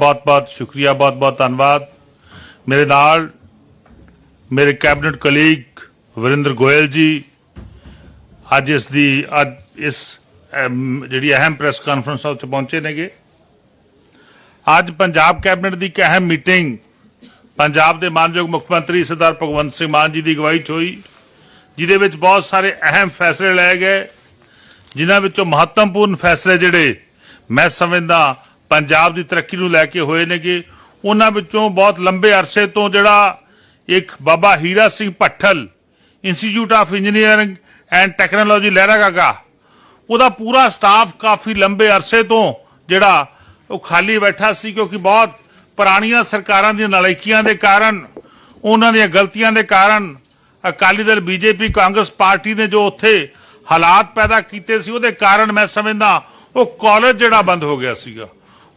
ਬਹੁਤ-ਬਹੁਤ ਸ਼ੁਕਰੀਆ ਬਹੁਤ-ਬਹੁਤ ਧੰਨਵਾਦ ਮੇਰੇ ਨਾਲ ਮੇਰੇ ਕੈਬਨਿਟ ਕਲੀਗ ਵਰਿੰਦਰ ਗੋਇਲ ਜੀ ਅੱਜ ਇਸ ਦੀ ਅੱਜ ਇਸ ਜਿਹੜੀ ਅਹਿਮ ਪ੍ਰੈਸ ਕਾਨਫਰੰਸ ਵਿੱਚ ਪਹੁੰਚੇ ਨੇਗੇ ਅੱਜ ਪੰਜਾਬ ਕੈਬਨਿਟ ਦੀ ਇੱਕ ਅਹਿਮ ਮੀਟਿੰਗ ਪੰਜਾਬ ਦੇ ਮਾਨਯੋਗ ਮੁੱਖ ਮੰਤਰੀ ਸਰਦਾਰ ਭਗਵੰਤ ਸਿੰਘ ਮਾਨ ਜੀ ਦੀ ਅਗਵਾਈ 'ਚ ਹੋਈ ਜਿਹਦੇ ਵਿੱਚ ਬਹੁਤ ਸਾਰੇ ਅਹਿਮ ਫੈਸਲੇ ਲਏ ਗਏ ਜਿਨ੍ਹਾਂ ਵਿੱਚੋਂ ਮਹੱਤਵਪੂਰਨ ਫੈਸਲੇ ਜਿਹੜੇ ਮੈਂ ਸਮਝਦਾ ਪੰਜਾਬ ਦੀ ਤਰੱਕੀ ਨੂੰ ਲੈ ਕੇ ਹੋਏ ਨੇਗੇ। ਉਹਨਾਂ ਵਿੱਚੋਂ ਬਹੁਤ ਲੰਬੇ ਅਰਸੇ ਤੋਂ ਜਿਹੜਾ ਇੱਕ Baba Hira Singh Bhathal institute of engineering and technology Lehragaga ਉਹਦਾ ਪੂਰਾ ਸਟਾਫ ਕਾਫੀ ਲੰਬੇ ਅਰਸੇ ਤੋਂ ਜਿਹੜਾ ਉਹ ਖਾਲੀ ਬੈਠਾ ਸੀ ਕਿਉਂਕਿ ਬਹੁਤ ਪੁਰਾਣੀਆਂ ਸਰਕਾਰਾਂ ਦੀਆਂ ਨਲਾਇਕੀਆਂ ਦੇ ਕਾਰਨ, ਉਹਨਾਂ ਦੀਆਂ ਗਲਤੀਆਂ ਦੇ ਕਾਰਨ ਅਕਾਲੀ ਦਲ, ਬੀਜੇਪੀ, ਕਾਂਗਰਸ ਪਾਰਟੀ ਨੇ ਜੋ ਉੱਥੇ ਹਾਲਾਤ ਪੈਦਾ ਕੀਤੇ ਸੀ, ਉਹਦੇ ਕਾਰਨ ਮੈਂ ਸਮਝਦਾ ਉਹ ਕਾਲਜ ਜਿਹੜਾ ਬੰਦ ਹੋ ਗਿਆ ਸੀਗਾ।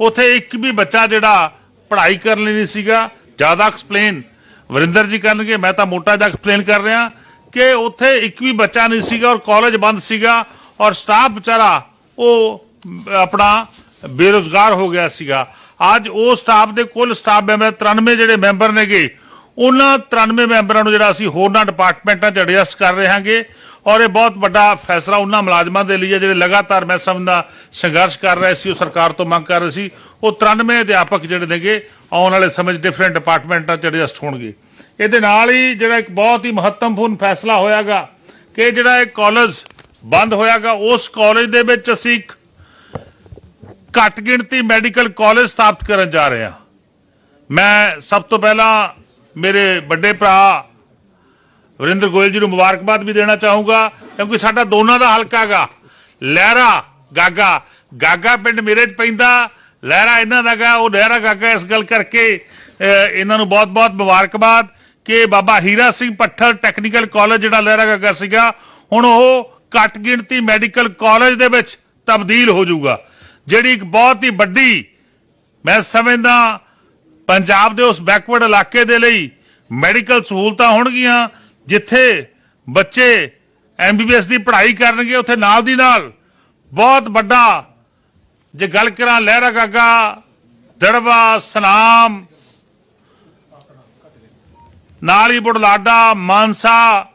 ਉੱਥੇ ਇੱਕ ਵੀ ਬੱਚਾ ਜਿਹੜਾ ਪੜ੍ਹਾਈ ਕਰਨ ਲਈ ਨਹੀਂ ਸੀਗਾ, ਜ਼ਿਆਦਾ ਐਕਸਪਲੇਨ ਵਰਿੰਦਰ ਜੀ ਕਰਨਗੇ ਮੈਂ ਤਾਂ ਮੋਟਾ ਜਿਹਾ ਐਕਸਪਲੇਨ ਕਰ ਰਿਹਾ ਕਿ ਉੱਥੇ ਇੱਕ ਵੀ ਬੱਚਾ ਨਹੀਂ ਸੀਗਾ ਔਰ ਕਾਲਜ ਬੰਦ ਸੀਗਾ ਔਰ ਸਟਾਫ ਵਿਚਾਰਾ ਉਹ, ਆਪਣਾ ਬੇਰੋਜ਼ਗਾਰ ਹੋ ਗਿਆ ਸੀਗਾ। ਅੱਜ ਉਹ ਸਟਾਫ ਦੇ ਕੁੱਲ ਸਟਾਫ ਮੈਂਬਰ 93 ਜਿਹੜੇ ਮੈਂਬਰ ਨੇਗੇ ਉਹਨਾਂ 93 ਮੈਂਬਰਾਂ ਨੂੰ ਜਿਹੜਾ ਅਸੀਂ ਹੋਰਨਾਂ ਡਿਪਾਰਟਮੈਂਟਾਂ 'ਚ ਐਡਜਸਟ ਕਰ ਰਹੇ ਹਾਂਗੇ ਔਰ ਇਹ ਬਹੁਤ ਵੱਡਾ ਫੈਸਲਾ ਉਹਨਾਂ ਮੁਲਾਜ਼ਮਾਂ ਦੇ ਲਈ ਹੈ ਜਿਹੜੇ ਲਗਾਤਾਰ ਮੈਂ ਸਮਝਦਾ ਸੰਘਰਸ਼ ਕਰ ਰਹੇ ਸੀ, ਉਹ ਸਰਕਾਰ ਤੋਂ ਮੰਗ ਕਰ ਰਹੇ ਸੀ। ਉਹ 93 ਅਧਿਆਪਕ ਜਿਹੜੇ ਨੇਗੇ, ਆਉਣ ਵਾਲੇ ਸਮੇਂ 'ਚ ਡਿਫਰੈਂਟ ਡਿਪਾਰਟਮੈਂਟਾਂ 'ਚ ਐਡਜਸਟ ਹੋਣਗੇ। ਇਹਦੇ ਨਾਲ ਹੀ ਜਿਹੜਾ ਇੱਕ ਬਹੁਤ ਹੀ ਮਹੱਤਵਪੂਰਨ ਫੈਸਲਾ ਹੋਇਆਗਾ ਕਿ ਜਿਹੜਾ ਇਹ ਕਾਲਜ ਬੰਦ ਹੋਇਆਗਾ, ਉਸ ਕਾਲਜ ਦੇ ਵਿੱਚ ਅਸੀਂ ਘੱਟ ਗਿਣਤੀ ਮੈਡੀਕਲ ਕਾਲਜ ਸਥਾਪਿਤ ਕਰਨ ਜਾ ਰਹੇ ਹਾਂ। ਮੈਂ ਸਭ ਤੋਂ ਪਹਿਲਾਂ ਮੇਰੇ ਵੱਡੇ ਭਰਾ ਵਰਿੰਦਰ ਗੋਇਲ ਜੀ ਨੂੰ ਮੁਬਾਰਕਬਾਦ ਵੀ ਦੇਣਾ ਚਾਹੂੰਗਾ, ਕਿਉਂਕਿ ਸਾਡਾ ਦੋਨਾਂ ਦਾ ਹਲਕਾ ਗਾ। ਲਹਿਰਾ ਗਾਗਾ। ਗਾਗਾ ਪਿੰਡ ਮੇਰੇ ਚ ਪੈਂਦਾ, ਲਹਿਰਾ ਇਹਨਾਂ ਦਾ ਗਾ, ਉਹ ਲਹਿਰਾ ਗਾਗਾ ਇਸ ਗੱਲ ਕਰਕੇ ਇਹਨਾਂ ਨੂੰ ਬਹੁਤ-ਬਹੁਤ ਮੁਬਾਰਕਬਾਦ ਕਿ ਬਾਬਾ ਹੀਰਾ ਸਿੰਘ ਪੱਠਲ ਟੈਕਨੀਕਲ ਕਾਲਜ ਜਿਹੜਾ ਲਹਿਰਾ ਗਾਗਾ ਸੀਗਾ, ਹੁਣ ਉਹ ਘੱਟ ਗਿਣਤੀ ਮੈਡੀਕਲ ਕਾਲਜ ਦੇ ਵਿੱਚ ਤਬਦੀਲ ਹੋ ਜਾਊਗਾ। ਜਿਹੜੀ ਇੱਕ ਬਹੁਤ ਹੀ ਵੱਡੀ, ਮੈਂ ਸਮਝਦਾ ਪੰਜਾਬ ਦੇ ਉਸ ਬੈਕਵਰਡ ਇਲਾਕੇ ਦੇ ਲਈ ਮੈਡੀਕਲ ਸਹੂਲਤਾਂ ਹੋਣਗੀਆਂ, ਜਿੱਥੇ ਬੱਚੇ ਐਮਬੀਬੀਐਸ ਦੀ ਪੜ੍ਹਾਈ ਕਰਨਗੇ, ਉੱਥੇ ਨਾਲ ਦੀ ਨਾਲ ਬਹੁਤ ਵੱਡਾ ਜੇ ਗੱਲ ਕਰਾਂ ਲਹਿਰਾ ਗਾਗਾ, ਦੜਵਾ, ਸਨਾਮ, ਨਾਲ ਹੀ ਬੁੜਲਾਡਾ ਮਾਨਸਾ,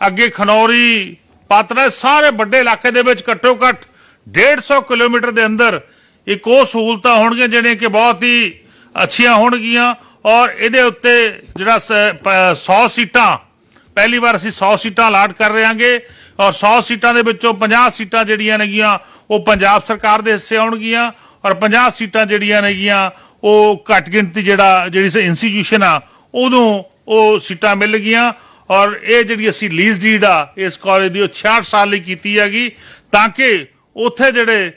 ਅੱਗੇ ਖਨੌਰੀ ਪਾਤਰਾ ਸਾਰੇ ਵੱਡੇ ਇਲਾਕੇ ਦੇ ਵਿੱਚ ਘੱਟੋ ਘੱਟ 150 ਕਿਲੋਮੀਟਰ ਦੇ ਅੰਦਰ ਇੱਕ ਉਹ ਸਹੂਲਤਾਂ ਹੋਣਗੀਆਂ, ਜਿਹੜੀਆਂ ਕਿ ਬਹੁਤ ਹੀ ਅੱਛੀਆਂ ਹੋਣਗੀਆਂ ਔਰ ਇਹਦੇ ਉੱਤੇ ਜਿਹੜਾ 100 ਸੀਟਾਂ, ਪਹਿਲੀ ਵਾਰ ਅਸੀਂ 100 ਸੀਟਾਂ ਅਲਾਟ ਕਰ ਰਹੇ ਹਾਂਗੇ ਔਰ 100 ਸੀਟਾਂ ਦੇ ਵਿੱਚੋਂ 50 ਸੀਟਾਂ ਜਿਹੜੀਆਂ ਨੇਗੀਆਂ, ਉਹ ਪੰਜਾਬ ਸਰਕਾਰ ਦੇ ਹਿੱਸੇ ਆਉਣਗੀਆਂ ਔਰ 50 ਸੀਟਾਂ ਜਿਹੜੀਆਂ ਨੇਗੀਆਂ, ਉਹ ਘੱਟ ਗਿਣਤੀ ਜਿਹੜਾ, ਜਿਹੜੀ ਇੰਸਟੀਟਿਊਸ਼ਨ ਆ ਉਦੋਂ ਉਹ ਸੀਟਾਂ ਮਿਲ ਗਈਆਂ ਔਰ ਇਹ ਜਿਹੜੀ ਅਸੀਂ ਲੀਜ਼ ਡੀਡ ਆ, ਇਸ ਕਾਲਜ ਦੀ ਉਹ 66 ਸਾਲ ਲਈ ਕੀਤੀ ਹੈਗੀ ਤਾਂ ਕਿ ਉੱਥੇ ਜਿਹੜੇ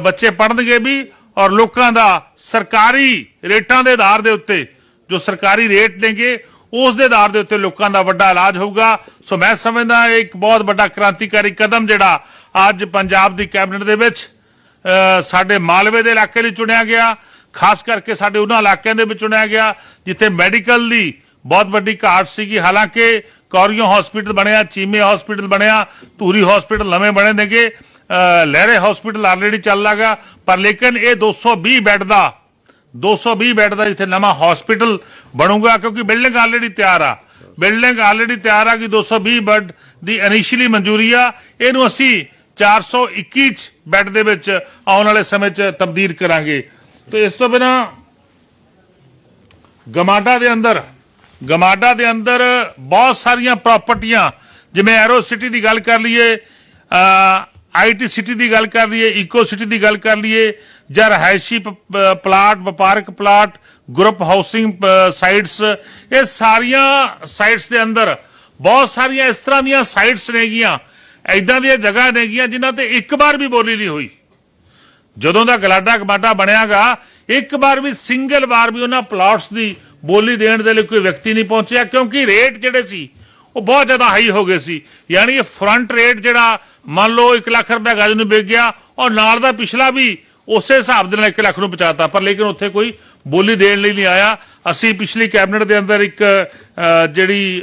ਬੱਚੇ ਪੜ੍ਹਨਗੇ ਵੀ ਔਰ ਲੋਕਾਂ ਦਾ ਸਰਕਾਰੀ ਰੇਟਾਂ ਦੇ ਆਧਾਰ ਦੇ ਉੱਤੇ ਜੋ ਸਰਕਾਰੀ ਰੇਟ ਨੇਗੇ, ਉਸ ਦੇ ਆਧਾਰ ਦੇ ਉੱਤੇ ਲੋਕਾਂ ਦਾ ਵੱਡਾ ਇਲਾਜ ਹੋਊਗਾ। ਸੋ ਮੈਂ ਸਮਝਦਾ ਇਹ ਇੱਕ ਬਹੁਤ ਵੱਡਾ ਕ੍ਰਾਂਤੀਕਾਰੀ ਕਦਮ ਜਿਹੜਾ ਅੱਜ ਪੰਜਾਬ ਦੀ ਕੈਬਨਿਟ ਦੇ ਵਿੱਚ ਸਾਡੇ ਮਾਲਵੇ ਦੇ ਇਲਾਕੇ ਲਈ ਚੁਣਿਆ ਗਿਆ। ਖਾਸ ਕਰਕੇ ਸਾਡੇ ਉਹਨਾਂ ਇਲਾਕਿਆਂ ਦੇ ਵਿੱਚ ਚੁਣਿਆ ਗਿਆ, ਜਿੱਥੇ ਮੈਡੀਕਲ ਦੀ ਬਹੁਤ ਵੱਡੀ ਘਾਟ ਸੀਗੀ। ਹਾਲਾਂਕਿ ਕੌਰੀਓ ਹਸਪੀਟਲ ਬਣਿਆ, ਚੀਮੇ ਹਸਪੀਟਲ ਬਣਿਆ, ਧੂਰੀ ਹਸਪੀਟਲ ਨਵੇਂ ਬਣੇ ਨੇਗੇ। ਲਹਿਰੇ ਹਸਪੀਟਲ ਆਲਰੇਡੀ ਚੱਲ ਲਾਗਾ, ਪਰ ਲੇਕਿਨ ਇਹ 220 ਬੈੱਡ ਦਾ 220 ਬੈੱਡ ਦਾ ਜਿੱਥੇ ਨਵਾਂ ਹਸਪੀਟਲ ਬਣੂਗਾ, ਕਿਉਂਕਿ ਬਿਲਡਿੰਗ ਆਲਰੇਡੀ ਤਿਆਰ ਆ। ਬਿਲਡਿੰਗ ਆਲਰੇਡੀ ਤਿਆਰ ਆ ਕਿ 220 ਬੈੱਡ ਦੀ ਇਨੀਸ਼ੀਅਲੀ ਮਨਜ਼ੂਰੀ ਆ। ਇਹਨੂੰ ਅਸੀਂ 421 ਚ ਬੈੱਡ ਦੇ ਵਿੱਚ ਆਉਣ ਵਾਲੇ ਸਮੇਂ 'ਚ ਤਬਦੀਲ ਕਰਾਂਗੇ। ਤੇ ਇਸ ਤੋਂ ਬਿਨਾ ਗਮਾਡਾ ਦੇ ਅੰਦਰ, ਗਮਾਡਾ ਦੇ ਅੰਦਰ ਬਹੁਤ ਸਾਰੀਆਂ ਪ੍ਰਾਪਰਟੀਆਂ ਜਿਵੇਂ ਐਰੋ ਸਿਟੀ ਦੀ ਗੱਲ ਕਰ ਲਈਏ ਆਈਟੀ ਸਿਟੀ ਦੀ ਗੱਲ ਕਰ ਲਈਏ ਇਕੋ ਸਿਟੀ ਦੀ ਗੱਲ ਕਰ ਲਈਏ, ਜਾਂ ਰਹਾਇਸ਼ੀ ਪਲਾਟ, ਵਪਾਰਕ ਪਲਾਟ ਗਰੁੱਪ ਹਾਊਸਿੰਗ ਸਾਈਟਸ ਇਹ ਸਾਰੀਆਂ ਸਾਈਟਸ ਦੇ ਅੰਦਰ ਬਹੁਤ ਸਾਰੀਆਂ ਇਸ ਤਰ੍ਹਾਂ ਦੀਆਂ ਸਾਈਟਸ ਨੇਗੀਆਂ ਐਦਾਂ ਦੀਆਂ ਜਗ੍ਹਾ ਨੇਗੀਆਂ ਜਿਨ੍ਹਾਂ ਤੇ ਇੱਕ ਵਾਰ ਵੀ ਬੋਲੀ ਨਹੀਂ ਹੋਈ। ਜਦੋਂ ਦਾ ਗਲਾਡਾ ਕਮਾਟਾ ਬਣਿਆਗਾ, ਇੱਕ ਵਾਰ ਵੀ ਸਿੰਗਲ ਵਾਰ ਵੀ ਉਹਨਾਂ ਪਲਾਟਸ ਦੀ ਬੋਲੀ ਦੇਣ ਦੇ ਲਈ ਕੋਈ ਵਿਅਕਤੀ ਨਹੀਂ ਪਹੁੰਚਿਆ, ਕਿਉਂਕਿ ਰੇਟ ਜਿਹੜੇ ਸੀ, ਉਹ ਬਹੁਤ ਜ਼ਿਆਦਾ ਹਾਈ ਹੋ ਗਏ ਸੀ। ਯਾਨੀ ਇਹ ਫਰੰਟ ਰੇਟ ਜਿਹੜਾ ਮੰਨ ਲਓ 1 ਲੱਖ ਰੁਪਏ ਗਜ ਨੂੰ ਵਿਕ ਗਿਆ ਔਰ ਨਾਲ ਦਾ ਪਿਛਲਾ ਵੀ ਉਸੇ ਹਿਸਾਬ ਦੇ ਨਾਲ 1 ਲੱਖ ਨੂੰ ਪਹੁੰਚਾਤਾ, ਪਰ ਲੇਕਿਨ ਉੱਥੇ ਕੋਈ ਬੋਲੀ ਦੇਣ ਲਈ ਨਹੀਂ ਆਇਆ। ਅਸੀਂ ਪਿਛਲੀ ਕੈਬਨਿਟ ਦੇ ਅੰਦਰ ਇੱਕ ਜਿਹੜੀ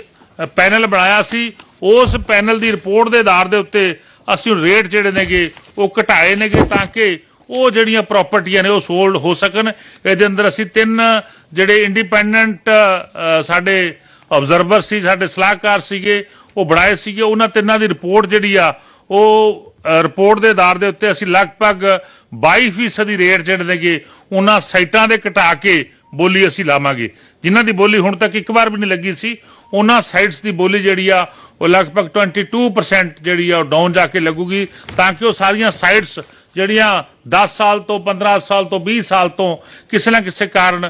ਪੈਨਲ ਬਣਾਇਆ ਸੀ, ਉਸ ਪੈਨਲ ਦੀ ਰਿਪੋਰਟ ਦੇ ਆਧਾਰ ਦੇ ਉੱਤੇ ਅਸੀਂ ਰੇਟ ਜਿਹੜੇ ਨੇਗੇ, ਉਹ ਘਟਾਏ ਨੇਗੇ ਤਾਂ ਕਿ ਉਹ ਜਿਹੜੀਆਂ ਪ੍ਰਾਪਰਟੀਆਂ ਨੇ ਉਹ ਸੋਲਡ ਹੋ ਸਕਣ। ਇਹਦੇ ਅੰਦਰ ਅਸੀਂ ਤਿੰਨ ਜਿਹੜੇ ਇੰਡੀਪੈਂਡੈਂਟ ਸਾਡੇ ਆਬਜ਼ਰਵਰ ਸੀ, ਸਾਡੇ ਸਲਾਹਕਾਰ ਸੀਗੇ, ਉਹ ਬਣਾਏ ਸੀਗੇ। ਉਹਨਾਂ ਤਿੰਨਾਂ ਦੀ ਰਿਪੋਰਟ ਜਿਹੜੀ ਆ ਉਹ ਰਿਪੋਰਟ ਦੇ ਆਧਾਰ ਦੇ ਉੱਤੇ ਅਸੀਂ ਲਗਭਗ 22% ਦੀ ਰੇਟ ਜਿਹੜੇ ਨੇਗੇ, ਉਹਨਾਂ ਸਾਈਟਾਂ ਦੇ ਘਟਾ ਕੇ ਬੋਲੀ ਅਸੀਂ ਲਾਵਾਂਗੇ। ਜਿਨ੍ਹਾਂ ਦੀ ਬੋਲੀ ਹੁਣ ਤੱਕ ਇੱਕ ਵਾਰ ਵੀ ਨਹੀਂ ਲੱਗੀ ਸੀ, ਉਹਨਾਂ ਸਾਈਟਸ ਦੀ ਬੋਲੀ ਜਿਹੜੀ ਆ, ਉਹ ਲਗਭਗ 22% ਜਿਹੜੀ ਆ, ਉਹ ਡਾਊਨ ਜਾ ਕੇ ਲੱਗੂਗੀ, ਤਾਂ ਕਿ ਉਹ ਸਾਰੀਆਂ ਸਾਈਟਸ ਜਿਹੜੀਆਂ 10 ਸਾਲ ਤੋਂ 15 ਸਾਲ ਤੋਂ 20 ਸਾਲ ਤੋਂ ਕਿਸੇ ਨਾ ਕਿਸੇ ਕਾਰਨ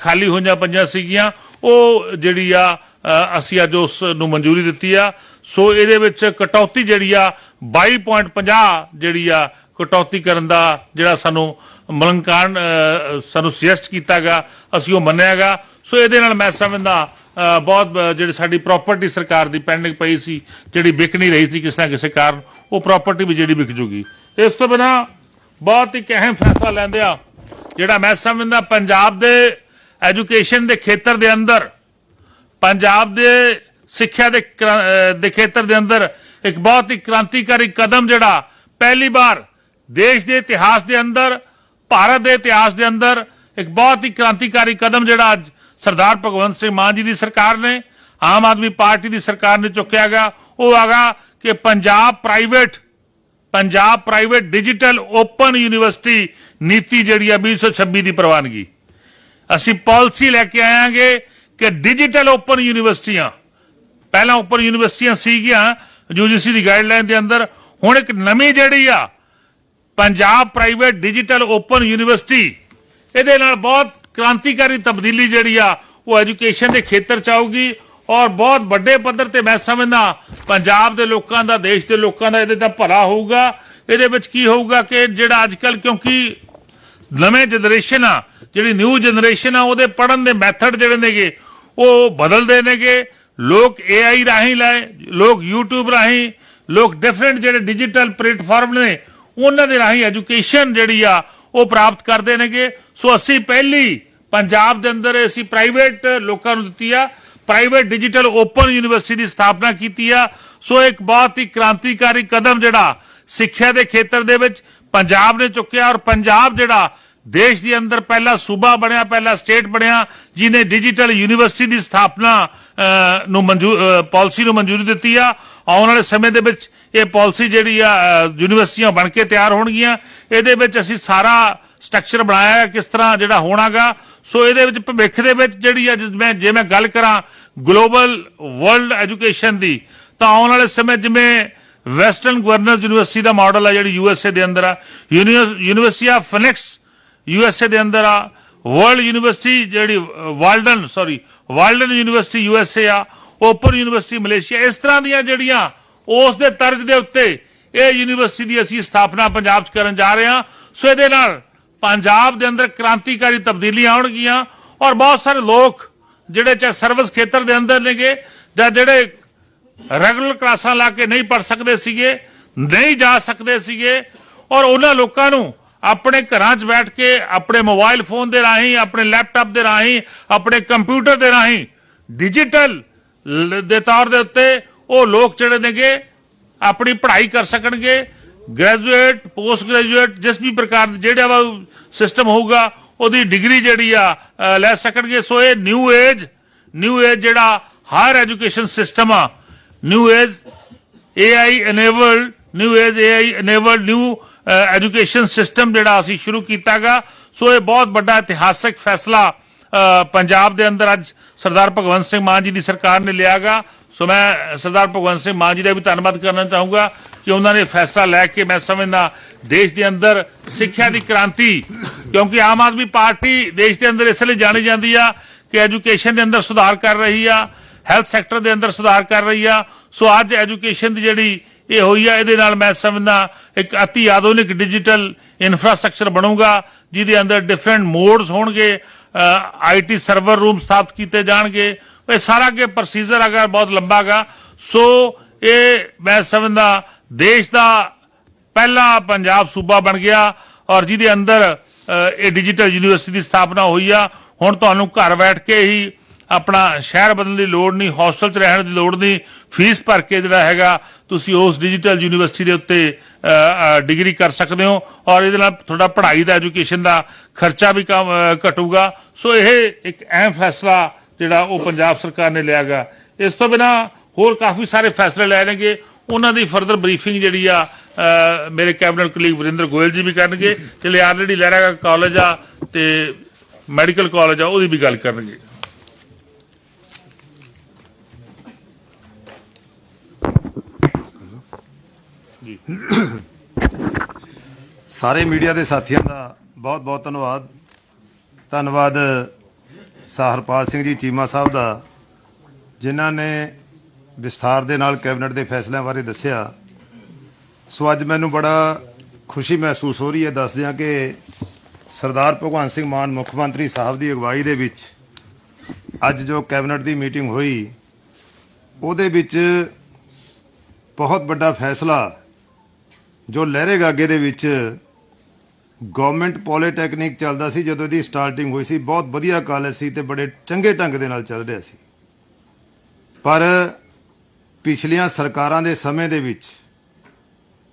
ਖਾਲੀ ਹੋਈਆਂ ਪਈਆਂ ਸੀਗੀਆਂ, ਉਹ ਜਿਹੜੀ ਆ ਅਸੀਂ ਅੱਜ ਉਸ ਨੂੰ ਮਨਜ਼ੂਰੀ ਦਿੱਤੀ ਆ। ਸੋ ਇਹਦੇ ਵਿੱਚ ਕਟੌਤੀ ਜਿਹੜੀ ਆ 22.50 ਜਿਹੜੀ ਆ, ਕਟੌਤੀ ਕਰਨ ਦਾ ਜਿਹੜਾ ਸਾਨੂੰ ਮਲੰਕਾਨ ਸਾਨੂੰ ਸੁਜੈਸਟ ਕੀਤਾਗਾ, ਅਸੀਂ ਉਹ ਮੰਨਿਆਗਾ। ਸੋ ਇਹਦੇ ਨਾਲ ਮੈਂ ਸਮਝਦਾ ਬਹੁਤ ਜਿਹੜੀ ਸਾਡੀ ਪ੍ਰਾਪਰਟੀ ਸਰਕਾਰ ਦੀ ਪੈਂਡਿੰਗ ਪਈ ਸੀ, ਜਿਹੜੀ ਵਿਕ ਨਹੀਂ ਰਹੀ ਸੀ ਕਿਸੇ ਨਾ ਕਿਸੇ ਕਾਰਨ, ਉਹ ਪ੍ਰਾਪਰਟੀ ਵੀ ਜਿਹੜੀ ਵਿਕ ਜੂਗੀ। ਇਸ ਤੋਂ ਬਿਨਾ ਬਹੁਤ ਹੀ ਅਹਿਮ ਫੈਸਲਾ ਲੈਂਦੇ ਆ ਜਿਹੜਾ ਮੈਂ ਸਮਝਦਾ, ਪੰਜਾਬ ਦੇ ਐਜੂਕੇਸ਼ਨ ਦੇ ਖੇਤਰ ਦੇ ਅੰਦਰ ਪੰਜਾਬ ਦੇ ਸਿੱਖਿਆ ਦੇ ਦੇ ਖੇਤਰ ਦੇ ਅੰਦਰ ਇੱਕ ਬਹੁਤ ਹੀ ਕ੍ਰਾਂਤੀਕਾਰੀ ਕਦਮ ਜਿਹੜਾ ਪਹਿਲੀ ਵਾਰ ਦੇਸ਼ ਦੇ ਇਤਿਹਾਸ ਦੇ ਅੰਦਰ, ਭਾਰਤ ਦੇ ਇਤਿਹਾਸ ਦੇ ਅੰਦਰ ਇੱਕ ਬਹੁਤ ਹੀ ਕ੍ਰਾਂਤੀਕਾਰੀ ਕਦਮ ਜਿਹੜਾ ਅੱਜ ਸਰਦਾਰ ਭਗਵੰਤ ਸਿੰਘ ਮਾਨ ਜੀ ਦੀ ਸਰਕਾਰ ਨੇ, ਆਮ ਆਦਮੀ ਪਾਰਟੀ ਦੀ ਸਰਕਾਰ ਨੇ ਚੁੱਕਿਆ ਗਿਆ ਉਹ ਆਗਾ ਕਿ Punjab private Punjab private digital open university ਨੀਤੀ ਜਿਹੜੀ ਆ 2026 ਦੀ ਪ੍ਰਵਾਨਗੀ। ਅਸੀਂ ਪਾਲਿਸੀ ਲੈ ਕੇ ਆਵਾਂਗੇ ਕਿ ਡਿਜੀਟਲ ਓਪਨ ਯੂਨੀਵਰਸਿਟੀਆਂ ਪਹਿਲਾਂ ਓਪਨ ਯੂਨੀਵਰਸਿਟੀਆਂ ਸੀਗੀਆਂ ਯੂਜੀਸੀ ਦੀ ਗਾਈਡਲਾਈਨ ਦੇ ਅੰਦਰ, ਹੁਣ ਇੱਕ ਨਵੀਂ ਜਿਹੜੀ ਆ, Punjab private digital open university ਇਹਦੇ ਨਾਲ ਬਹੁਤ ਕ੍ਰਾਂਤੀਕਾਰੀ ਤਬਦੀਲੀ ਜਿਹੜੀ ਆ, ਉਹ ਐਜੂਕੇਸ਼ਨ ਦੇ ਖੇਤਰ ਚ ਆਊਗੀ ਔਰ ਬਹੁਤ ਵੱਡੇ ਪੱਧਰ ਤੇ ਮੈਂ ਸਮਝਦਾ, ਪੰਜਾਬ ਦੇ ਲੋਕਾਂ ਦਾ, ਦੇਸ਼ ਦੇ ਲੋਕਾਂ ਦਾ ਇਹਦੇ ਤਾਂ ਭਲਾ ਹੋਊਗਾ। ਇਹਦੇ ਵਿੱਚ ਕੀ ਹੋਊਗਾ ਕਿ ਜਿਹੜਾ ਅੱਜ ਕੱਲ ਕਿਉਂਕਿ ਨਵੇਂ ਜਨਰੇਸ਼ਨ ਆ, ਜਿਹੜੀ ਨਿਊ ਜਨਰੇਸ਼ਨ ਆ, ਉਹਦੇ ਪੜਨ ਦੇ ਮੈਥਡ ਜਿਹੜੇ ਨੇਗੇ ਉਹ ਬਦਲਦੇ ਨੇਗੇ। ਲੋਕ AI ਰਾਹੀਂ ਲਾਏ, ਲੋਕ YouTube ਰਾਹੀਂ, ਲੋਕ ਡਿਫਰੈਂਟ ਜਿਹੜੇ ਡਿਜੀਟਲ ਪਲੇਟਫਾਰਮ ਨੇ, ਉਹਨਾਂ ਦੇ ਰਾਹੀਂ ਐਜੂਕੇਸ਼ਨ ਜਿਹੜੀ ਆ, ਉਹ ਪ੍ਰਾਪਤ ਕਰਦੇ ਨੇਗੇ। ਸੋ ਅਸੀਂ ਪਹਿਲੀ ਪੰਜਾਬ ਦੇ ਅੰਦਰ ਅਸੀਂ ਪ੍ਰਾਈਵੇਟ ਲੋਕਾਂ ਨੂੰ ਦਿੱਤੀ ਆ ਪ੍ਰਾਈਵੇਟ ਡਿਜੀਟਲ ਓਪਨ ਯੂਨੀਵਰਸਿਟੀ ਦੀ ਸਥਾਪਨਾ ਕੀਤੀ ਆ। ਸੋ ਇੱਕ ਬਹੁਤ ਹੀ ਕ੍ਰਾਂਤੀਕਾਰੀ ਕਦਮ ਜਿਹੜਾ ਸਿੱਖਿਆ ਦੇ ਖੇਤਰ ਦੇ ਵਿੱਚ ਪੰਜਾਬ ਨੇ ਚੁੱਕਿਆ ਔਰ ਪੰਜਾਬ ਜਿਹੜਾ ਦੇਸ਼ ਦੇ ਅੰਦਰ ਪਹਿਲਾ ਸੂਬਾ ਬਣਿਆ ਪਹਿਲਾ ਸਟੇਟ ਬਣਿਆ ਜਿਹਨੇ ਡਿਜੀਟਲ ਯੂਨੀਵਰਸਿਟੀ ਦੀ ਸਥਾਪਨਾ ਨੂੰ ਮਨਜ਼ੂਰ ਪਾਲਿਸੀ ਨੂੰ ਮਨਜ਼ੂਰੀ ਦਿੱਤੀ ਆ। ਆਉਣ ਵਾਲੇ ਸਮੇਂ ਦੇ ਵਿੱਚ ਇਹ ਪਾਲਿਸੀ ਜਿਹੜੀ ਆ ਅ, ਯੂਨੀਵਰਸਿਟੀਆਂ ਬਣ ਕੇ ਤਿਆਰ ਹੋਣਗੀਆਂ। ਇਹਦੇ ਵਿੱਚ ਅਸੀਂ ਸਾਰਾ ਸਟਰਕਚਰ ਬਣਾਇਆ ਹੈ ਕਿਸ ਤਰ੍ਹਾਂ ਜਿਹੜਾ ਹੋਣਾਗਾ। ਸੋ ਇਹਦੇ ਵਿੱਚ ਭਵਿੱਖ ਦੇ ਵਿੱਚ ਜਿਹੜੀ ਆ ਜਿਸ ਮੈਂ ਜੇ ਮੈਂ ਗੱਲ ਕਰਾਂ ਗਲੋਬਲ ਵਰਲਡ ਐਜੂਕੇਸ਼ਨ ਦੀ ਤਾਂ ਆਉਣ ਵਾਲੇ ਸਮੇਂ ਜਿਵੇਂ ਵੈਸਟਰਨ ਗਵਰਨਰਸ ਯੂਨੀਵਰਸਿਟੀ ਦਾ ਮਾਡਲ ਆ ਜਿਹੜੀ ਯੂਐਸਏ ਦੇ ਅੰਦਰ ਆ। University of Phoenix U S A ਦੇ ਅੰਦਰ ਆ ਵਰਲਡ ਯੂਨੀਵਰਸਿਟੀ ਜਿਹੜੀ Walden sorry Walden university USA ਆ ਓਪਨ ਯੂਨੀਵਰਸਿਟੀ ਮਲੇਸ਼ੀਆ ਇਸ ਤਰ੍ਹਾਂ ਦੀਆਂ ਜਿਹੜੀਆਂ ਉਸ ਦੇ ਤਰਜ਼ ਦੇ ਉੱਤੇ ਇਹ ਯੂਨੀਵਰਸਿਟੀ ਦੀ ਅਸੀਂ ਸਥਾਪਨਾ ਪੰਜਾਬ 'ਚ ਕਰਨ ਜਾ ਰਹੇ ਹਾਂ। ਸੋ ਇਹਦੇ ਨਾਲ ਪੰਜਾਬ ਦੇ ਅੰਦਰ ਕ੍ਰਾਂਤੀਕਾਰੀ ਤਬਦੀਲੀਆਂ ਆਉਣਗੀਆਂ ਔਰ ਬਹੁਤ ਸਾਰੇ ਲੋਕ ਜਿਹੜੇ ਚਾਹੇ ਸਰਵਿਸ ਖੇਤਰ ਦੇ ਅੰਦਰ ਨੇਗੇ ਜਾਂ ਜਿਹੜੇ ਰੈਗੂਲਰ ਕਲਾਸਾਂ ਲਾ ਕੇ ਨਹੀਂ ਪੜ ਸਕਦੇ ਸੀਗੇ, ਨਹੀਂ ਜਾ ਸਕਦੇ ਸੀਗੇ ਔਰ ਉਹਨਾਂ ਲੋਕਾਂ ਨੂੰ ਆਪਣੇ ਘਰਾਂ 'ਚ ਬੈਠ ਕੇ, ਆਪਣੇ ਮੋਬਾਈਲ ਫੋਨ ਦੇ ਰਾਹੀਂ, ਆਪਣੇ ਲੈਪਟਾਪ ਦੇ ਰਾਹੀਂ, ਆਪਣੇ ਕੰਪਿਊਟਰ ਦੇ ਰਾਹੀਂ ਡਿਜੀਟਲ ਦੇ ਤੌਰ ਦੇ ਉੱਤੇ ਉਹ ਲੋਕ ਜਿਹੜੇ ਨੇਗੇ, ਆਪਣੀ ਪੜ੍ਹਾਈ ਕਰ ਸਕਣਗੇ ਗ੍ਰੈਜੂਏਟ ਪੋਸਟ ਗ੍ਰੈਜੂਏਟ ਜਿਸ ਵੀ ਪ੍ਰਕਾਰ ਦਾ ਜਿਹੜਾ ਵਾ ਸਿਸਟਮ ਹੋਊਗਾ, ਉਹਦੀ ਡਿਗਰੀ ਜਿਹੜੀ ਆ ਲੈ ਸਕਣਗੇ। ਸੋ ਇਹ ਨਿਊ ਏਜ ਨਿਊ ਏਜ ਜਿਹੜਾ ਹਾਇਰ ਐਜੂਕੇਸ਼ਨ ਸਿਸਟਮ ਆ new age AI enabled new age AI enabled new education system ਜਿਹੜਾ ਅਸੀਂ ਸ਼ੁਰੂ ਕੀਤਾਗਾ। ਸੋ ਇਹ ਬਹੁਤ ਵੱਡਾ ਇਤਿਹਾਸਕ ਫੈਸਲਾ ਪੰਜਾਬ ਦੇ ਅੰਦਰ ਅੱਜ ਸਰਦਾਰ ਭਗਵੰਤ ਸਿੰਘ ਮਾਨ ਜੀ ਦੀ ਸਰਕਾਰ ਨੇ ਲਿਆਗਾ। ਸੋ ਮੈਂ ਸਰਦਾਰ ਭਗਵੰਤ ਸਿੰਘ ਮਾਨ ਜੀ ਦਾ ਵੀ ਧੰਨਵਾਦ ਕਰਨਾ ਚਾਹੂੰਗਾ ਕਿ ਉਹਨਾਂ ਨੇ ਫੈਸਲਾ ਲੈ ਕੇ ਮੈਂ ਸਮਝਦਾ ਦੇਸ਼ ਦੇ ਅੰਦਰ ਸਿੱਖਿਆ ਦੀ ਕ੍ਰਾਂਤੀ, ਕਿਉਂਕਿ ਆਮ ਆਦਮੀ ਪਾਰਟੀ ਦੇਸ਼ ਦੇ ਅੰਦਰ ਇਸ ਲਈ ਜਾਣੀ ਜਾਂਦੀ ਆ ਕਿ ਐਜੂਕੇਸ਼ਨ ਦੇ ਅੰਦਰ ਸੁਧਾਰ ਕਰ ਰਹੀ ਆ, ਹੈਲਥ ਸੈਕਟਰ ਦੇ ਅੰਦਰ ਸੁਧਾਰ ਕਰ ਰਹੀ ਆ। ਸੋ ਅੱਜ ਐਜੂਕੇਸ਼ਨ ਦੀ ਜਿਹੜੀ ਇਹ ਹੋਈ ਆ, ਇਹਦੇ ਨਾਲ ਮੈਂ ਸਮਝਦਾ ਇੱਕ ਅਤੀ ਆਧੁਨਿਕ ਡਿਜੀਟਲ ਇਨਫਰਾਸਟ੍ਰਕਚਰ ਬਣੂਗਾ, ਜਿਹਦੇ ਅੰਦਰ ਡਿਫਰੈਂਟ ਮੋਡਸ ਹੋਣਗੇ ਆਈਟੀ ਸਰਵਰ ਰੂਮ ਸਥਾਪਿਤ ਕੀਤੇ ਜਾਣਗੇ। ਇਹ ਸਾਰਾ ਅੱਗੇ ਪ੍ਰੋਸੀਜਰ ਅਗਰ ਬਹੁਤ ਲੰਬਾਗਾ ਸੋ ਇਹ ਮੈਂ ਸਮਝਦਾ ਦੇਸ਼ ਦਾ ਪਹਿਲਾ ਪੰਜਾਬ ਸੂਬਾ ਬਣ ਗਿਆ ਔਰ ਜਿਹਦੇ ਅੰਦਰ ਇਹ ਡਿਜੀਟਲ ਯੂਨੀਵਰਸਿਟੀ ਦੀ ਸਥਾਪਨਾ ਹੋਈ ਆ। ਹੁਣ ਤੁਹਾਨੂੰ ਘਰ ਬੈਠ ਕੇ ਹੀ ਆਪਣਾ ਸ਼ਹਿਰ ਬਦਲਣ ਦੀ ਲੋੜ ਨਹੀਂ ਹੋਸਟਲ 'ਚ ਰਹਿਣ ਦੀ ਲੋੜ ਨਹੀਂ ਫੀਸ ਭਰ ਕੇ ਜਿਹੜਾ ਹੈਗਾ, ਤੁਸੀਂ ਉਸ ਡਿਜੀਟਲ ਯੂਨੀਵਰਸਿਟੀ ਦੇ ਉੱਤੇ ਡਿਗਰੀ ਕਰ ਸਕਦੇ ਹੋ ਔਰ ਇਹਦੇ ਨਾਲ ਤੁਹਾਡਾ ਪੜ੍ਹਾਈ ਦਾ ਐਜੂਕੇਸ਼ਨ ਦਾ ਖਰਚਾ ਵੀ ਕਮ ਘਟੂਗਾ। ਸੋ ਇਹ ਇੱਕ ਅਹਿਮ ਫੈਸਲਾ ਜਿਹੜਾ ਉਹ ਪੰਜਾਬ ਸਰਕਾਰ ਨੇ ਲਿਆਗਾ ਇਸ ਤੋਂ ਬਿਨਾ ਹੋਰ ਕਾਫੀ ਸਾਰੇ ਫੈਸਲੇ ਲੈ ਲੈਣਗੇ ਉਹਨਾਂ ਦੀ ਫਰਦਰ ਬਰੀਫਿੰਗ ਜਿਹੜੀ ਆ ਮੇਰੇ ਕੈਬਨਿਟ ਕਲੀਗ ਵਰਿੰਦਰ ਗੋਇਲ ਜੀ ਵੀ ਕਰਨਗੇ। ਜਿਹੜੇ ਆਲਰੇਡੀ ਲਹਿਰਾ ਕਾਲਜ ਆ ਤੇ ਮੈਡੀਕਲ ਕਾਲਜ ਆ, ਉਹਦੀ ਵੀ ਗੱਲ ਕਰਨਗੇ। ਸਾਰੇ ਮੀਡੀਆ ਦੇ ਸਾਥੀਆਂ ਦਾ ਬਹੁਤ ਬਹੁਤ ਧੰਨਵਾਦ। ਧੰਨਵਾਦ ਸਾਹਰਪਾਲ ਸਿੰਘ ਜੀ, ਚੀਮਾ ਸਾਹਿਬ ਦਾ, ਜਿਨ੍ਹਾਂ ਨੇ ਵਿਸਥਾਰ ਦੇ ਨਾਲ ਕੈਬਨਿਟ ਦੇ ਫੈਸਲਿਆਂ ਬਾਰੇ ਦੱਸਿਆ। ਸੋ ਅੱਜ ਮੈਨੂੰ ਬੜਾ ਖੁਸ਼ੀ ਮਹਿਸੂਸ ਹੋ ਰਹੀ ਹੈ ਦੱਸਦਿਆਂ ਕਿ ਸਰਦਾਰ ਭਗਵੰਤ ਸਿੰਘ ਮਾਨ ਮੁੱਖ ਮੰਤਰੀ ਸਾਹਿਬ ਦੀ ਅਗਵਾਈ ਦੇ ਵਿੱਚ ਅੱਜ ਜੋ ਕੈਬਨਿਟ ਦੀ ਮੀਟਿੰਗ ਹੋਈ, ਉਹਦੇ ਵਿੱਚ ਬਹੁਤ ਵੱਡਾ ਫੈਸਲਾ ਜੋ ਲਹਿਰੇ ਗਾਗੇ ਦੇ ਵਿੱਚ ਗਵਰਨਮੈਂਟ ਪੋਲੀਟੈਕਨਿਕ ਚੱਲਦਾ ਸੀ, ਜਦੋਂ ਇਹਦੀ ਸਟਾਰਟਿੰਗ ਹੋਈ ਸੀ, ਬਹੁਤ ਵਧੀਆ ਕਾਲਜ ਸੀ ਤੇ ਬੜੇ ਚੰਗੇ ਢੰਗ ਦੇ ਨਾਲ ਚੱਲ ਰਿਹਾ ਸੀ। ਪਰ ਪਿਛਲੀਆਂ ਸਰਕਾਰਾਂ ਦੇ ਸਮੇਂ ਦੇ ਵਿੱਚ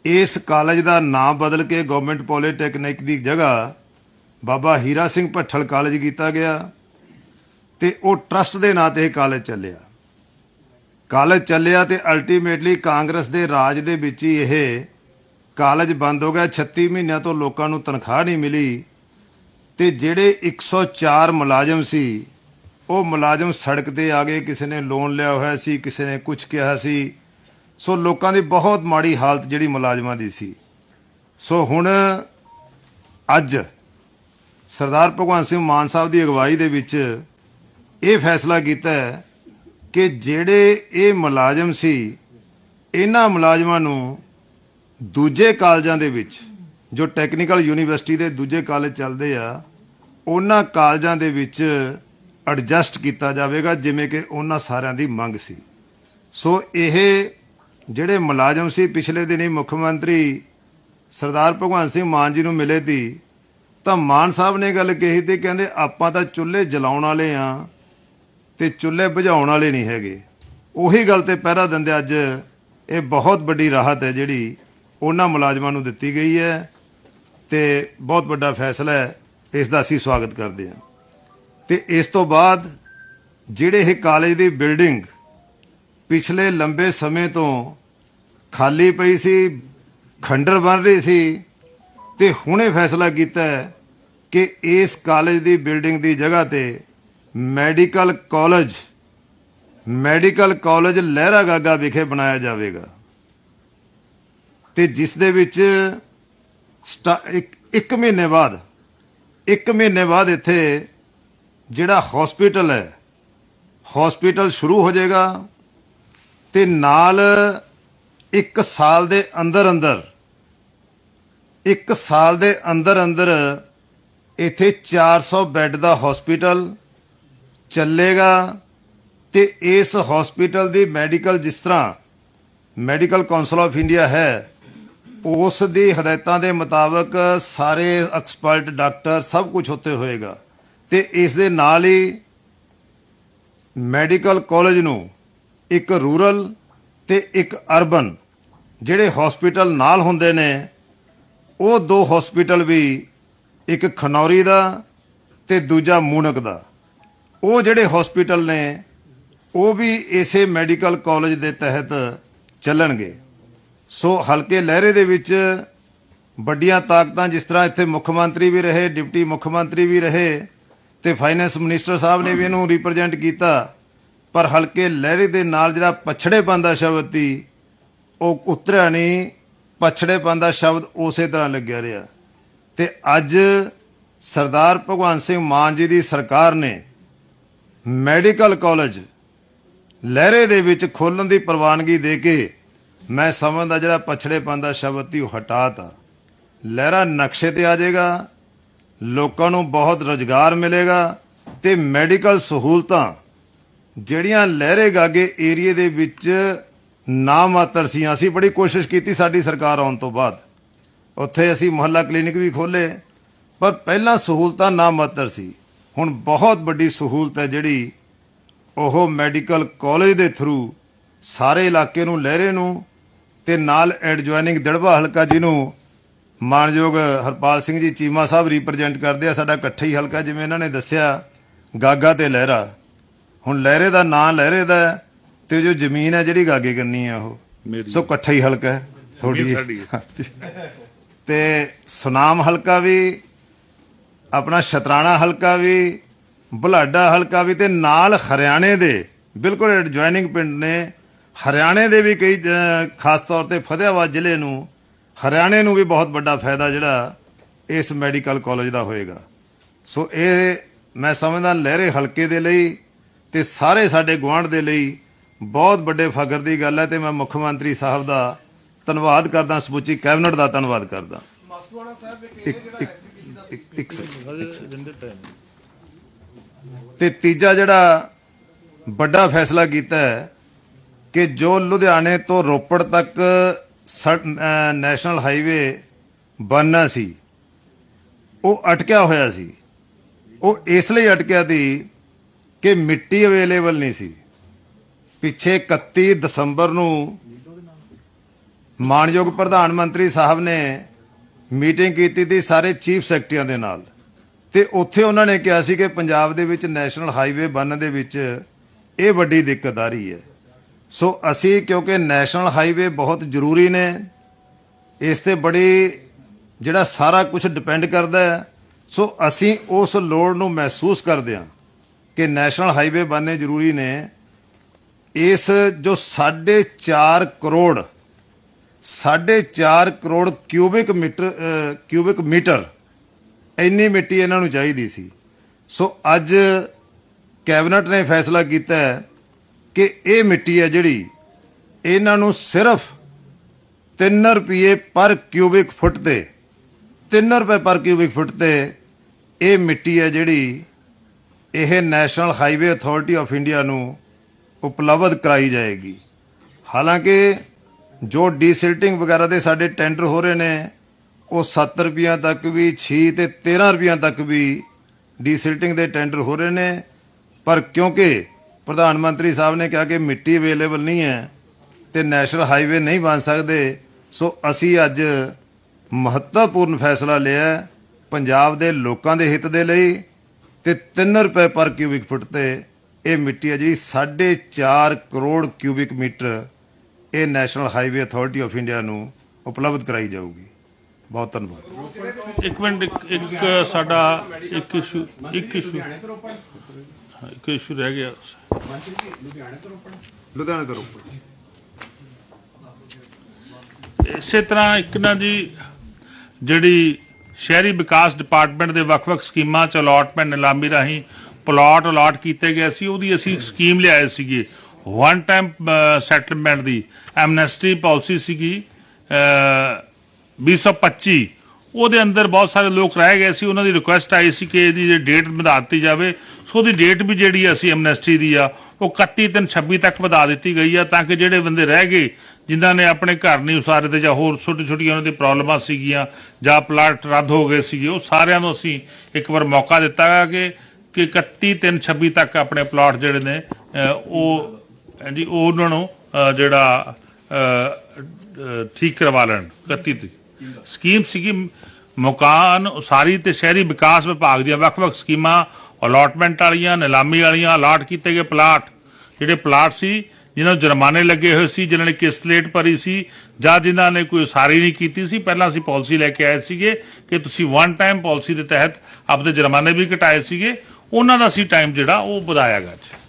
ਇਸ ਕਾਲਜ ਦਾ ਨਾਮ ਬਦਲ ਕੇ ਗਵਰਨਮੈਂਟ ਪੋਲੀਟੈਕਨਿਕ ਦੀ ਜਗ੍ਹਾ ਬਾਬਾ ਹੀਰਾ ਸਿੰਘ ਭੱਠਲ ਕਾਲਜ ਕੀਤਾ ਗਿਆ ਤੇ ਉਹ ਟਰਸਟ ਦੇ ਨਾਂ ਤੇ ਇਹ ਕਾਲਜ ਚੱਲਿਆ। ਕਾਲਜ ਚੱਲਿਆ ਤੇ ਅਲਟੀਮੇਟਲੀ ਕਾਂਗਰਸ ਦੇ ਰਾਜ ਦੇ ਵਿੱਚ ਹੀ ਇਹ ਕਾਲਜ ਬੰਦ ਹੋ ਗਿਆ 36 ਮਹੀਨਿਆਂ ਤੋਂ ਲੋਕਾਂ ਨੂੰ ਤਨਖਾਹ ਨਹੀਂ ਮਿਲੀ ਤੇ ਜਿਹੜੇ 104 ਮੁਲਾਜ਼ਮ ਸੀ, ਉਹ ਮੁਲਾਜ਼ਮ ਸੜਕ ਤੇ ਆ ਗਏ, ਕਿਸੇ ਨੇ ਲੋਨ ਲਿਆ ਹੋਇਆ ਸੀ, ਕਿਸੇ ਨੇ ਕੁਝ ਕਿਹਾ ਸੀ। ਸੋ ਲੋਕਾਂ ਦੀ ਬਹੁਤ ਮਾੜੀ ਹਾਲਤ ਜਿਹੜੀ ਮੁਲਾਜ਼ਮਾਂ ਦੀ ਸੀ। ਸੋ ਹੁਣ ਅੱਜ ਸਰਦਾਰ ਭਗਵੰਤ ਸਿੰਘ ਮਾਨ ਸਾਹਿਬ ਦੀ ਅਗਵਾਈ ਦੇ ਵਿੱਚ ਇਹ ਫੈਸਲਾ ਕੀਤਾ ਕਿ ਜਿਹੜੇ ਇਹ ਮੁਲਾਜ਼ਮ ਸੀ, ਇਹਨਾਂ ਮੁਲਾਜ਼ਮਾਂ ਨੂੰ ਦੂਜੇ ਕਾਲਜਾਂ ਦੇ ਵਿੱਚ, ਜੋ ਟੈਕਨੀਕਲ ਯੂਨੀਵਰਸਿਟੀ ਦੇ ਦੂਜੇ ਕਾਲਜ ਚੱਲਦੇ ਆ, ਉਹਨਾਂ ਕਾਲਜਾਂ ਦੇ ਵਿੱਚ ਐਡਜਸਟ ਕੀਤਾ ਜਾਵੇਗਾ, ਜਿਵੇਂ ਕਿ ਉਹਨਾਂ ਸਾਰਿਆਂ ਦੀ ਮੰਗ ਸੀ। ਸੋ ਇਹ ਜਿਹੜੇ ਮੁਲਾਜ਼ਮ ਸੀ, ਪਿਛਲੇ ਦਿਨੀ ਮੁੱਖ ਮੰਤਰੀ ਸਰਦਾਰ ਭਗਵੰਤ ਸਿੰਘ ਮਾਨ ਜੀ ਨੂੰ ਮਿਲੇ ਤੀ ਤਾਂ ਮਾਨ ਸਾਹਿਬ ਨੇ ਗੱਲ ਕਹੀ ਤੇ ਕਹਿੰਦੇ, ਆਪਾਂ ਤਾਂ ਚੁੱਲ੍ਹੇ ਜਲਾਉਣ ਵਾਲੇ ਆ ਤੇ ਚੁੱਲ੍ਹੇ ਬੁਝਾਉਣ ਵਾਲੇ ਨਹੀਂ ਹੈਗੇ। ਉਹੀ ਗੱਲ ਤੇ ਪਹਿਰਾ ਦਿੰਦੇ ਅੱਜ, ਇਹ ਬਹੁਤ ਵੱਡੀ ਰਾਹਤ ਹੈ ਜਿਹੜੀ ਉਹਨਾਂ ਮੁਲਾਜ਼ਮਾਂ ਨੂੰ ਦਿੱਤੀ ਗਈ ਹੈ ਤੇ ਬਹੁਤ ਵੱਡਾ ਫੈਸਲਾ ਹੈ, ਇਸ ਦਾ ਅਸੀਂ ਸਵਾਗਤ ਕਰਦੇ ਹਾਂ। ਤੇ ਇਸ ਤੋਂ ਬਾਅਦ ਜਿਹੜੇ ਇਹ ਕਾਲਜ ਦੀ ਬਿਲਡਿੰਗ ਪਿਛਲੇ ਲੰਬੇ ਸਮੇਂ ਤੋਂ ਖਾਲੀ ਪਈ ਸੀ, ਖੰਡਰ ਬਣ ਰਹੀ ਸੀ ਤੇ ਹੁਣੇ ਫੈਸਲਾ ਕੀਤਾ ਹੈ ਕਿ ਇਸ ਕਾਲਜ ਦੀ ਬਿਲਡਿੰਗ ਦੀ ਜਗ੍ਹਾ ਤੇ medical college medical college Lehragaga ਵਿਖੇ ਬਣਾਇਆ ਜਾਵੇਗਾ। ਤੇ ਜਿਸ ਦੇ ਵਿੱਚ ਸਟਾ- ਇੱਕ ਇੱਕ ਮਹੀਨੇ ਬਾਅਦ, ਇੱਕ ਮਹੀਨੇ ਬਾਅਦ ਇੱਥੇ ਜਿਹੜਾ ਹਸਪੀਟਲ ਹੈ ਹਸਪੀਟਲ ਸ਼ੁਰੂ ਹੋ ਜਾਏਗਾ ਤੇ ਨਾਲ ਇੱਕ ਸਾਲ ਦੇ ਅੰਦਰ ਅੰਦਰ, ਇੱਕ ਸਾਲ ਦੇ ਅੰਦਰ ਅੰਦਰ ਇੱਥੇ 400 ਬੈੱਡ ਦਾ ਹਸਪੀਟਲ ਚੱਲੇਗਾ ਤੇ ਇਸ ਹਸਪੀਟਲ ਦੀ ਮੈਡੀਕਲ ਜਿਸ ਤਰ੍ਹਾਂ ਮੈਡੀਕਲ ਕਾਉਂਸਲ ਆਫ ਇੰਡੀਆ ਹੈ ਉਸ ਦੀ ਹਦਾਇਤਾਂ ਦੇ ਮੁਤਾਬਕ ਸਾਰੇ ਐਕਸਪਰਟ, ਡਾਕਟਰ ਸਭ ਕੁਝ ਉੱਤੇ ਹੋਏਗਾ। ਤੇ ਇਸ ਦੇ ਨਾਲ ਹੀ ਮੈਡੀਕਲ ਕਾਲਜ ਨੂੰ ਇੱਕ ਰੂਰਲ ਤੇ ਇੱਕ ਅਰਬਨ ਜਿਹੜੇ ਹਸਪੀਟਲ ਨਾਲ ਹੁੰਦੇ ਨੇ, ਉਹ ਦੋ ਹਸਪੀਟਲ ਵੀ ਇੱਕ ਖਨੌਰੀ ਦਾ ਤੇ ਦੂਜਾ ਮੂਨਕ ਦਾ। ਉਹ ਜਿਹੜੇ ਹਸਪੀਟਲ ਨੇ, ਉਹ ਵੀ ਇਸੇ ਮੈਡੀਕਲ ਕਾਲਜ ਦੇ ਤਹਿਤ ਚੱਲਣਗੇ। ਸੋ ਹਲਕੇ ਲਹਿਰੇ ਦੇ ਵਿੱਚ ਵੱਡੀਆਂ ਤਾਕਤਾਂ ਜਿਸ ਤਰ੍ਹਾਂ ਇੱਥੇ ਮੁੱਖ ਮੰਤਰੀ ਵੀ ਰਹੇ, ਡਿਪਟੀ ਮੁੱਖ ਮੰਤਰੀ ਵੀ ਰਹੇ ਤੇ ਫਾਈਨੈਂਸ ਮਿਨਿਸਟਰ ਸਾਹਿਬ ਨੇ ਵੀ ਇਹਨੂੰ ਰਿਪਰੈਜ਼ੈਂਟ ਕੀਤਾ, ਪਰ ਹਲਕੇ ਲਹਿਰੇ ਦੇ ਨਾਲ ਜਿਹੜਾ ਪਛੜੇਪਨ ਦਾ ਸ਼ਬਦ ਸੀ, ਉਹ ਉਤਰਿਆ ਨਹੀਂ, ਪਛੜੇਪਨ ਦਾ ਸ਼ਬਦ ਉਸੇ ਤਰ੍ਹਾਂ ਲੱਗਿਆ ਰਿਹਾ। ਤੇ ਅੱਜ ਸਰਦਾਰ ਭਗਵੰਤ ਸਿੰਘ ਮਾਨ ਜੀ ਦੀ ਸਰਕਾਰ ਨੇ ਮੈਡੀਕਲ ਕਾਲਜ ਲਹਿਰੇ ਦੇ ਵਿੱਚ ਖੋਲਣ ਦੀ ਪ੍ਰਵਾਨਗੀ ਦੇ ਕੇ ਮੈਂ ਸਮਝਦਾ ਜਿਹੜਾ ਪਛੜੇਪਨ ਦਾ ਸ਼ਬਦ ਸੀ ਉਹ ਹਟਾਤਾ ਲਹਿਰਾ ਨਕਸ਼ੇ ਤੇ ਆ ਜਾਏਗਾ, ਲੋਕਾਂ ਨੂੰ ਬਹੁਤ ਰੋਜ਼ਗਾਰ ਮਿਲੇਗਾ ਤੇ ਮੈਡੀਕਲ ਸਹੂਲਤਾਂ ਜਿਹੜੀਆਂ ਲਹਿਰੇ ਗਾਗੇ ਏਰੀਏ ਦੇ ਵਿੱਚ ਨਾ ਮਾਤਰ ਸੀ। ਅਸੀਂ ਬੜੀ ਕੋਸ਼ਿਸ਼ ਕੀਤੀ ਸਾਡੀ ਸਰਕਾਰ ਆਉਣ ਤੋਂ ਬਾਅਦ। ਉੱਥੇ ਅਸੀਂ ਮੁਹੱਲਾ ਕਲੀਨਿਕ ਵੀ ਖੋਲੇ ਪਰ ਪਹਿਲਾਂ ਸਹੂਲਤਾਂ ਨਾ ਮਾਤਰ ਸੀ। ਹੁਣ ਬਹੁਤ ਵੱਡੀ ਸਹੂਲਤ ਹੈ ਜਿਹੜੀ ਉਹ ਮੈਡੀਕਲ ਕਾਲਜ ਦੇ ਥਰੂ ਸਾਰੇ ਇਲਾਕੇ ਨੂੰ, ਲਹਿਰੇ ਨੂੰ ਤੇ ਨਾਲ ਐਡਜੋਇਨਿੰਗ ਦੜਬਾ ਹਲਕਾ ਜਿਹਨੂੰ ਮਾਨਯੋਗ ਹਰਪਾਲ ਸਿੰਘ ਜੀ ਚੀਮਾ ਸਾਹਿਬ ਰਿਪਰੈਜ਼ੈਂਟ ਕਰਦੇ ਆ ਸਾਡਾ ਇਕੱਠਾ ਹੀ ਹਲਕਾ ਜਿਵੇਂ ਇਹਨਾਂ ਨੇ ਦੱਸਿਆ ਗਾਗਾ ਤੇ ਲਹਿਰਾ। ਹੁਣ ਲਹਿਰੇ ਦਾ ਨਾਂ ਲਹਿਰੇ ਦਾ ਤੇ ਜੋ ਜ਼ਮੀਨ ਹੈ ਜਿਹੜੀ ਗਾਗੇ ਕਰਨੀ ਆ ਉਹ। ਸੋ ਇਕੱਠਾ ਹੀ ਹਲਕਾ ਹੈ ਥੋੜੀ ਤੇ ਸੁਨਾਮ ਹਲਕਾ ਵੀ ਆਪਣਾ ਸ਼ਤਰਾਣਾ ਹਲਕਾ ਵੀ ਬੁਲਾਡਾ ਹਲਕਾ ਵੀ ਤੇ ਨਾਲ ਹਰਿਆਣੇ ਦੇ ਬਿਲਕੁਲ ਐਡਜੋਇਨਿੰਗ ਪਿੰਡ ਨੇ ਹਰਿਆਣੇ ਦੇ ਵੀ ਕਈ ਖਾਸ ਤੌਰ ਤੇ ਫਤਿਆਬਾਦ ਜ਼ਿਲ੍ਹੇ ਨੂੰ ਹਰਿਆਣੇ ਨੂੰ ਵੀ ਬਹੁਤ ਵੱਡਾ ਫਾਇਦਾ ਜਿਹੜਾ ਇਸ ਮੈਡੀਕਲ ਕਾਲਜ ਦਾ ਹੋਏਗਾ। ਸੋ ਇਹ ਮੈਂ ਸਮਝਦਾ ਲਹਿਰੇ ਹਲਕੇ ਦੇ ਲਈ ਤੇ ਸਾਰੇ ਸਾਡੇ ਗੁਆਂਢ ਦੇ ਲਈ ਬਹੁਤ ਵੱਡੇ ਫਖਰ ਦੀ ਗੱਲ ਹੈ ਤੇ ਮੈਂ ਮੁੱਖ ਮੰਤਰੀ ਸਾਹਿਬ ਦਾ ਧੰਨਵਾਦ ਕਰਦਾ ਸਮੁੱਚੀ ਕੈਬਨਿਟ ਦਾ ਧੰਨਵਾਦ ਕਰਦਾ। ਇੱਕ ਇੱਕ ਇੱਕ- ਇੱਕ ਸੈਕਿੰਡ ਤੇ ਤੀਜਾ ਜਿਹੜਾ ਵੱਡਾ ਫੈਸਲਾ ਕੀਤਾ ਹੈ ਕਿ ਜੋ ਲੁਧਿਆਣੇ ਤੋਂ ਰੋਪੜ ਤੱਕ ਸੜ- ਨੈਸ਼ਨਲ ਹਾਈਵੇ ਬਣਨਾ ਸੀ, ਉਹ ਅਟਕਿਆ ਹੋਇਆ ਸੀ। ਉਹ ਇਸ ਲਈ ਅਟਕਿਆ ਸੀ ਕਿ ਮਿੱਟੀ ਅਵੇਲੇਬਲ ਨਹੀਂ ਸੀ। ਪਿੱਛੇ 31 ਦਸੰਬਰ ਨੂੰ ਮਾਨਯੋਗ ਪ੍ਰਧਾਨ ਮੰਤਰੀ ਸਾਹਿਬ ਨੇ ਮੀਟਿੰਗ ਕੀਤੀ ਸੀ ਸਾਰੇ ਚੀਫ ਸੈਕਟਰੀਆਂ ਦੇ ਨਾਲ। ਤੇ ਉੱਥੇ ਉਹਨਾਂ ਨੇ ਕਿਹਾ ਸੀ ਕਿ ਪੰਜਾਬ ਦੇ ਵਿੱਚ ਨੈਸ਼ਨਲ ਹਾਈਵੇ ਬਣਨ ਦੇ ਵਿੱਚ ਇਹ ਵੱਡੀ ਦਿੱਕਤ ਆ ਰਹੀ ਹੈ। ਸੋ ਅਸੀਂ ਕਿਉਂਕਿ ਨੈਸ਼ਨਲ ਹਾਈਵੇ ਬਹੁਤ ਜ਼ਰੂਰੀ ਨੇ, ਇਸ ਤੇ ਬੜੀ ਜਿਹੜਾ ਸਾਰਾ ਕੁਝ ਡਿਪੈਂਡ ਕਰਦਾ ਹੈ। ਸੋ ਅਸੀਂ ਉਸ ਲੋੜ ਨੂੰ ਮਹਿਸੂਸ ਕਰਦੇ ਹਾਂ ਕਿ ਨੈਸ਼ਨਲ ਹਾਈਵੇ ਬਣਨੇ ਜ਼ਰੂਰੀ ਨੇ। ਇਸ ਜੋ 4.5 crore 4.5 crore cubic metre cubic metre ਇੰਨੀ ਮਿੱਟੀ ਇਹਨਾਂ ਨੂੰ ਚਾਹੀਦੀ ਸੀ। ਸੋ ਅੱਜ ਕੈਬਨਿਟ ਨੇ ਫੈਸਲਾ ਕੀਤਾ ਹੈ ਕਿ ਇਹ ਮਿੱਟੀ ਹੈ ਜਿਹੜੀ ਇਹਨਾਂ ਨੂੰ ਸਿਰਫ 3 ਰੁਪਏ ਪਰ ਕਿਊਬਿਕ ਫੁੱਟ ਤੇ 3 ਰੁਪਏ ਪਰ ਕਿਊਬਿਕ ਫੁੱਟ ਤੇ ਇਹ ਮਿੱਟੀ ਹੈ ਜਿਹੜੀ ਇਹ national highway authority of India ਨੂੰ ਉਪਲਬਧ ਕਰਾਈ ਜਾਏਗੀ। ਹਾਲਾਂਕਿ ਜੋ ਡੀਸਿਲਟਿੰਗ ਵਗੈਰਾ ਦੇ ਸਾਡੇ ਟੈਂਡਰ ਹੋ ਰਹੇ ਨੇ, ਉਹ 7 ਰੁਪਈਆਂ ਤੱਕ ਵੀ 6 ਤੇ 13 ਰੁਪਈਆਂ ਤੱਕ ਵੀ ਡੀਸਿਲਟਿੰਗ ਦੇ ਟੈਂਡਰ ਹੋ ਰਹੇ ਨੇ। ਪਰ ਕਿਉਂਕਿ ਪ੍ਰਧਾਨ ਮੰਤਰੀ ਸਾਹਿਬ ਨੇ ਕਿਹਾ ਕਿ ਮਿੱਟੀ ਅਵੇਲੇਬਲ ਨਹੀਂ ਹੈ ਤੇ ਨੈਸ਼ਨਲ ਹਾਈਵੇ ਨਹੀਂ ਬਣ ਸਕਦੇ। ਸੋ ਅਸੀਂ ਅੱਜ ਮਹੱਤਵਪੂਰਨ ਫੈਸਲਾ ਲਿਆ ਪੰਜਾਬ ਦੇ ਲੋਕਾਂ ਦੇ ਹਿੱਤ ਦੇ ਲਈ ਤੇ 3 ਰੁਪਏ ਪਰ ਕਿਊਬਿਕ ਫੁੱਟ ਤੇ ਇਹ ਮਿੱਟੀ ਹੈ ਜਿਹੜੀ 4.5 ਕਰੋੜ ਕਿਊਬਿਕ ਮੀਟਰ ਇਹ national highway authority of India ਨੂੰ ਉਪਲਬਧ ਕਰਾਈ ਜਾਊਗੀ। ਬਹੁਤ ਧੰਨਵਾਦ। ਇੱਕ ਮਿੰਟ, ਇੱਕ- ਇੱਕ ਸਾਡਾ ਇੱਕ ਇਸ਼ੂ ਇੱਕ ਇਸ਼ੂ ਇੱਕ ਇਸ਼ੂ ਰਹਿ ਗਿਆ। ਲੁਧਿਆਣਾ ਕਰੋ ਇਸੇ ਤਰ੍ਹਾਂ ਇੱਕ ਨਾ ਜੀ ਜਿਹੜੀ ਸ਼ਹਿਰੀ ਵਿਕਾਸ ਡਿਪਾਰਟਮੈਂਟ ਦੇ ਵੱਖ-ਵੱਖ ਸਕੀਮਾਂ ਚ ਅਲਾਟਮੈਂਟ ਨਿਲਾਮੀ ਰਾਹੀਂ ਪਲਾਟ ਅਲਾਟ ਕੀਤੇ ਗਏ ਸੀ ਉਹਦੀ ਅਸੀਂ ਸਕੀਮ ਲਿਆਏ ਸੀਗੇ। ਵਨ ਟਾਈਮ ਸੈਟਲਮੈਂਟ ਦੀ। ਐਮਨੈਸਟੀ ਪਾਲਿਸੀ ਸੀਗੀ ਅਹ, 2025 ਉਹਦੇ ਅੰਦਰ ਬਹੁਤ ਸਾਰੇ ਲੋਕ ਰਹਿ ਗਏ ਸੀ, ਉਹਨਾਂ ਦੀ ਰਿਕੁਐਸਟ ਆਈ ਸੀ ਕਿ ਇਹਦੀ ਜਿਹੜੀ ਡੇਟ ਵਧਾ ਦਿੱਤੀ ਜਾਵੇ। ਸੋ ਉਹਦੀ ਡੇਟ ਵੀ ਜਿਹੜੀ ਅਸੀਂ ਐਮਨੈਸਟੀ ਦੀ ਆ, ਉਹ 31 ਤਿੰਨ 26 ਤੱਕ ਵਧਾ ਦਿੱਤੀ ਗਈ ਆ, ਤਾਂ ਕਿ ਜਿਹੜੇ ਬੰਦੇ ਰਹਿ ਗਏ, ਜਿਨ੍ਹਾਂ ਨੇ ਆਪਣੇ ਘਰ ਨਹੀਂ ਉਸਾਰੇ ਤੇ ਜਾਂ ਹੋਰ ਛੋਟੀ ਛੋਟੀਆਂ ਉਹਨਾਂ ਦੀ ਪ੍ਰੋਬਲਮਾਂ ਸੀਗੀਆਂ, ਜਾਂ ਪਲਾਟ ਰੱਦ ਹੋ ਗਏ ਸੀਗੇ, ਉਹ ਸਾਰਿਆਂ ਨੂੰ ਅਸੀਂ ਇੱਕ ਵਾਰ ਮੌਕਾ ਦਿੱਤਾ ਗਾ ਕਿ ਕਿ 31 ਤਿੰਨ 26 ਤੱਕ ਆਪਣੇ ਪਲਾਟ ਜਿਹੜੇ ਨੇ ਉਹ, ਹਾਂਜੀ, ਉਹਨਾਂ ਨੂੰ ਜਿਹੜਾ ਠੀਕ ਕਰਵਾ ਲੈਣ 31 ਦੀ ਸਕੀਮ ਸੀਗੀ, ਮਕਾਨ ਉਸਾਰੀ ਤੇ ਸ਼ਹਿਰੀ ਵਿਕਾਸ ਵਿਭਾਗ ਦੀਆਂ ਵੱਖ-ਵੱਖ ਸਕੀਮਾਂ, ਅਲਾਟਮੈਂਟ ਵਾਲੀਆਂ, ਨਿਲਾਮੀ ਵਾਲੀਆਂ, ਅਲਾਟ ਕੀਤੇ ਗਏ ਪਲਾਟ। ਜਿਹੜੇ ਪਲਾਟ ਸੀ, ਜਿਨ੍ਹਾਂ ਨੂੰ ਜੁਰਮਾਨੇ ਲੱਗੇ ਹੋਏ ਸੀ, ਜਿਨ੍ਹਾਂ ਨੇ ਕਿਸ਼ਤ ਲੇਟ ਭਰੀ ਸੀ, ਜਾਂ ਜਿਨ੍ਹਾਂ ਨੇ ਕੋਈ ਉਸਾਰੀ ਨਹੀਂ ਕੀਤੀ ਸੀ, ਪਹਿਲਾਂ ਅਸੀਂ ਪਾਲਿਸੀ ਲੈ ਕੇ ਆਏ ਸੀਗੇ ਕਿ ਤੁਸੀਂ ਵਨ ਟਾਈਮ ਪਾਲਿਸੀ ਦੇ ਤਹਿਤ ਆਪਦੇ ਜੁਰਮਾਨੇ ਵੀ ਘਟਾਏ ਸੀਗੇ, ਉਹਨਾਂ ਦਾ ਅਸੀਂ ਟਾਈਮ ਜਿਹੜਾ ਉਹ ਵਧਾਇਆ ਗਿਆ ਜੀ